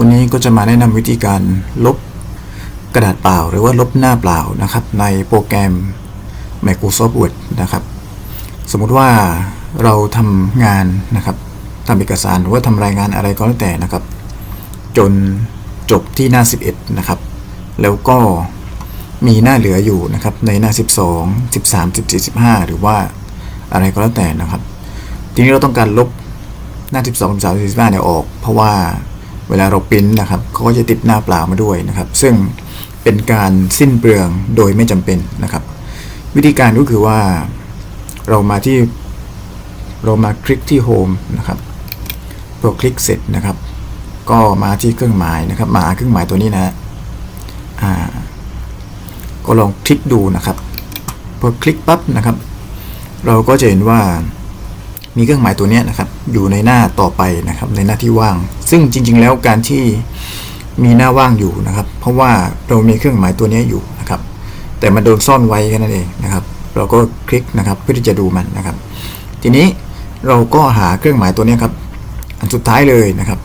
วันนี้ก็จะมาแนะนำวิธีการลบกระดาษเปล่า หรือว่าลบหน้าเปล่านะครับ ในโปรแกรม Microsoft Word นะครับ สมมุติว่าเราทำงานนะครับทำเอกสารหรือว่าทำรายงานอะไรก็แล้วแต่นะครับ จนจบที่หน้า 11 นะครับ แล้วก็มีหน้าเหลืออยู่นะครับ ในหน้า 12 13 14 15 หรือว่าอะไรก็แล้วแต่นะครับ ทีนี้เราต้องการลบหน้า 12 13 14 15เนี่ยออก เพราะว่า เวลาเราปริ้นนะครับเขาก็จะติดหน้าเปล่ามาด้วยนะครับ ซึ่งเป็นการสิ้นเปลืองโดยไม่จำเป็นนะครับ วิธีการก็คือว่าเรามาที่เรามาคลิกที่ Home นะครับพอคลิกเสร็จนะครับ ก็มาที่เครื่องหมายนะครับมาเครื่องหมายตัวนี้นะฮะอ่าก็ลองคลิกดูนะครับพอคลิกปั๊บนะครับ เราก็จะเห็นว่ามีเครื่องหมายตัวนี้นะครับ อยู่ในหน้าต่อไปนะครับ ในหน้าที่ว่าง ซึ่งจริง ๆ แล้วการที่มีหน้าว่างอยู่นะครับ เพราะว่าเรามีเครื่องหมายตัวนี้อยู่นะครับ แต่มันโดนซ่อนไว้แค่นั้นเองนะครับ เราก็คลิกนะครับเพื่อที่จะดูมันนะครับ ทีนี้เราก็หาเครื่องหมายตัวนี้ครับ อันสุดท้ายเลยนะครับ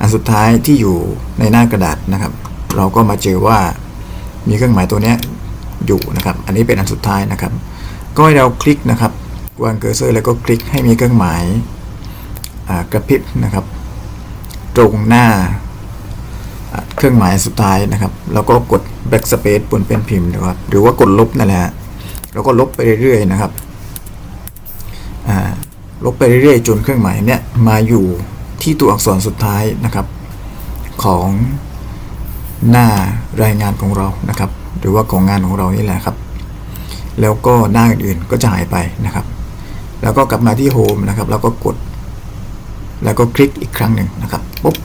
อันสุดท้ายที่อยู่ในหน้ากระดาษนะครับ เราก็มาเจอว่ามีเครื่องหมายตัวนี้อยู่นะครับ อันนี้เป็นอันสุดท้ายนะครับ ก็ให้เราคลิกนะครับวางเคอร์เซอร์แล้วก็คลิกให้มีเครื่องหมายกระพริบนะครับ ตรงหน้า เครื่องหมายสุดท้ายนะครับ แล้วก็กด backspace บนเป็นพิมพ์นะครับ หรือว่ากดลบนั่นแหละแล้วก็ลบไปเรื่อยๆนะครับลบไปเรื่อยๆจนเครื่องหมายเนี้ยมาอยู่ที่ตัวอักษรสุดท้ายนะครับ ของหน้ารายงานของเรานะครับ หรือว่าของงานของเรานี่แหละครับ แล้วก็หน้าอื่นๆก็จะหายไปนะครับ แล้วก็กลับมาที่โฮมนะครับ แล้วก็กด แล้วก็คลิกอีกครั้งหนึ่งนะครับปุ๊บ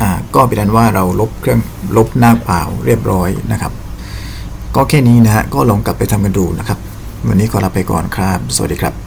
อ่าก็เป็นอันว่าเราลบเครื่องลบหน้าเปล่าเรียบร้อยนะครับ ก็แค่นี้นะฮะก็ลองกลับไปทำกันดูนะครับ วันนี้ขอลาไปก่อนครับ สวัสดีครับ